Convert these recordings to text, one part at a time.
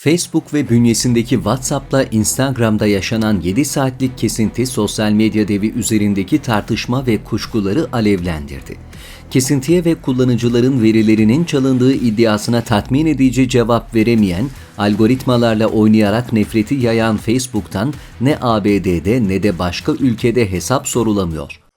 Facebook ve bünyesindeki WhatsApp'la Instagram'da yaşanan 7 saatlik kesinti sosyal medya devi üzerindeki tartışma ve kuşkuları alevlendirdi. Kesintiye ve kullanıcıların verilerinin çalındığı iddiasına tatmin edici cevap veremeyen, algoritmalarla oynayarak nefreti yayan Facebook'tan ne ABD'de ne de başka ülkede hesap sorulamıyor.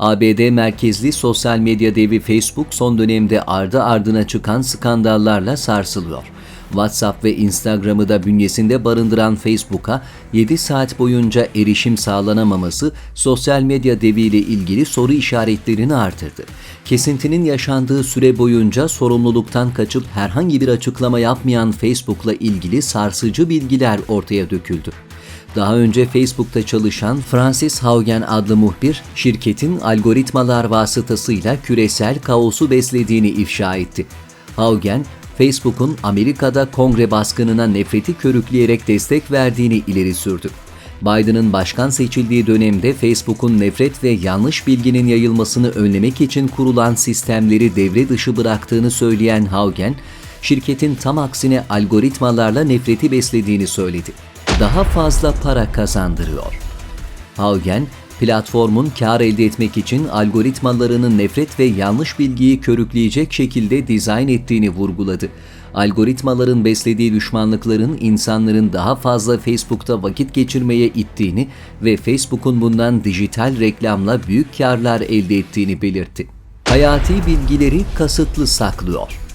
ABD merkezli sosyal medya devi Facebook son dönemde ardı ardına çıkan skandallarla sarsılıyor. WhatsApp ve Instagram'ı da bünyesinde barındıran Facebook'a 7 saat boyunca erişim sağlanamaması sosyal medya deviyle ilgili soru işaretlerini artırdı. Kesintinin yaşandığı süre boyunca sorumluluktan kaçıp herhangi bir açıklama yapmayan Facebook'la ilgili sarsıcı bilgiler ortaya döküldü. Daha önce Facebook'ta çalışan Francis Haugen adlı muhbir, şirketin algoritmalar vasıtasıyla küresel kaosu beslediğini ifşa etti. Haugen, Facebook'un Amerika'da kongre baskınına nefreti körükleyerek destek verdiğini ileri sürdü. Biden'ın başkan seçildiği dönemde Facebook'un nefret ve yanlış bilginin yayılmasını önlemek için kurulan sistemleri devre dışı bıraktığını söyleyen Haugen, şirketin tam aksine algoritmalarla nefreti beslediğini söyledi daha fazla para kazandırıyor. Haugen, platformun kar elde etmek için algoritmalarının nefret ve yanlış bilgiyi körükleyecek şekilde dizayn ettiğini vurguladı. Algoritmaların beslediği düşmanlıkların insanların daha fazla Facebook'ta vakit geçirmeye ittiğini ve Facebook'un bundan dijital reklamla büyük karlar elde ettiğini belirtti. Hayati bilgileri kasıtlı saklıyor.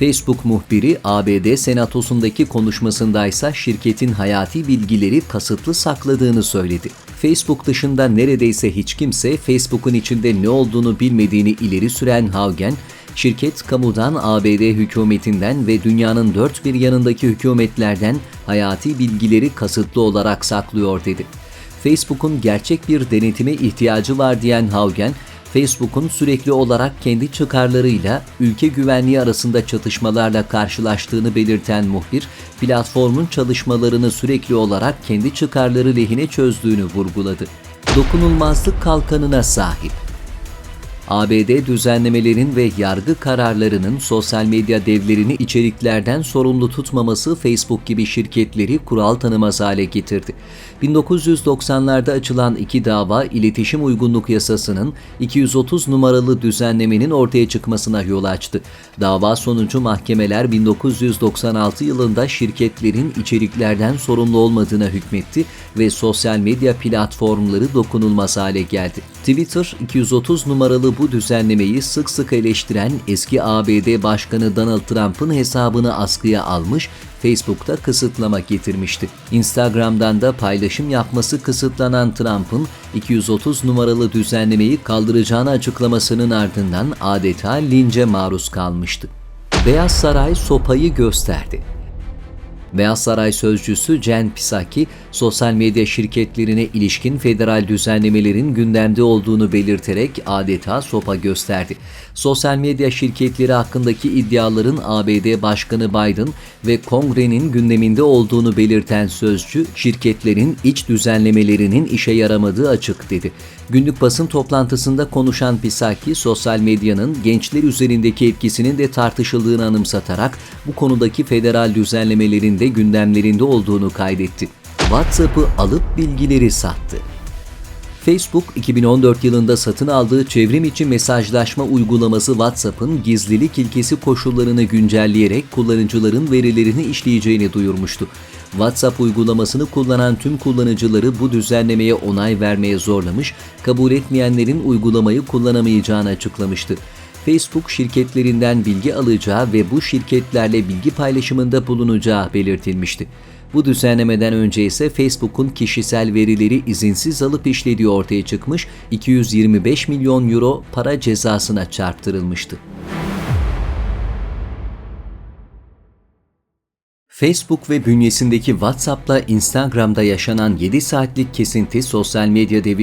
Facebook muhbiri ABD Senatosu'ndaki konuşmasındaysa şirketin hayati bilgileri kasıtlı sakladığını söyledi. Facebook dışında neredeyse hiç kimse Facebook'un içinde ne olduğunu bilmediğini ileri süren Haugen, şirket kamudan, ABD hükümetinden ve dünyanın dört bir yanındaki hükümetlerden hayati bilgileri kasıtlı olarak saklıyor dedi. Facebook'un gerçek bir denetime ihtiyacı var diyen Haugen, Facebook'un sürekli olarak kendi çıkarlarıyla ülke güvenliği arasında çatışmalarla karşılaştığını belirten muhbir, platformun çalışmalarını sürekli olarak kendi çıkarları lehine çözdüğünü vurguladı. Dokunulmazlık kalkanına sahip. ABD düzenlemelerin ve yargı kararlarının sosyal medya devlerini içeriklerden sorumlu tutmaması Facebook gibi şirketleri kural tanımaz hale getirdi. 1990'larda açılan iki dava iletişim uygunluk yasasının 230 numaralı düzenlemenin ortaya çıkmasına yol açtı. Dava sonucu mahkemeler 1996 yılında şirketlerin içeriklerden sorumlu olmadığına hükmetti ve sosyal medya platformları dokunulmaz hale geldi. Twitter 230 numaralı bu düzenlemeyi sık sık eleştiren eski ABD Başkanı Donald Trump'ın hesabını askıya almış, Facebook'ta kısıtlama getirmişti. Instagram'dan da paylaşım yapması kısıtlanan Trump'ın 230 numaralı düzenlemeyi kaldıracağını açıklamasının ardından adeta lince maruz kalmıştı. Beyaz Saray sopayı gösterdi. Beyaz Saray sözcüsü Jen Psaki, sosyal medya şirketlerine ilişkin federal düzenlemelerin gündemde olduğunu belirterek adeta sopa gösterdi. Sosyal medya şirketleri hakkındaki iddiaların ABD Başkanı Biden ve Kongre'nin gündeminde olduğunu belirten sözcü, şirketlerin iç düzenlemelerinin işe yaramadığı açık dedi. Günlük basın toplantısında konuşan Pisaki, sosyal medyanın gençler üzerindeki etkisinin de tartışıldığını anımsatarak bu konudaki federal düzenlemelerin de gündemlerinde olduğunu kaydetti. WhatsApp'ı alıp bilgileri sattı. Facebook 2014 yılında satın aldığı çevrim içi mesajlaşma uygulaması WhatsApp'ın gizlilik ilkesi koşullarını güncelleyerek kullanıcıların verilerini işleyeceğini duyurmuştu. WhatsApp uygulamasını kullanan tüm kullanıcıları bu düzenlemeye onay vermeye zorlamış, kabul etmeyenlerin uygulamayı kullanamayacağını açıklamıştı. Facebook şirketlerinden bilgi alacağı ve bu şirketlerle bilgi paylaşımında bulunacağı belirtilmişti. Bu düzenlemeden önce ise Facebook'un kişisel verileri izinsiz alıp işlediği ortaya çıkmış, 225 milyon euro para cezasına çarptırılmıştı. Facebook ve bünyesindeki WhatsApp'la Instagram'da yaşanan 7 saatlik kesinti sosyal medya devi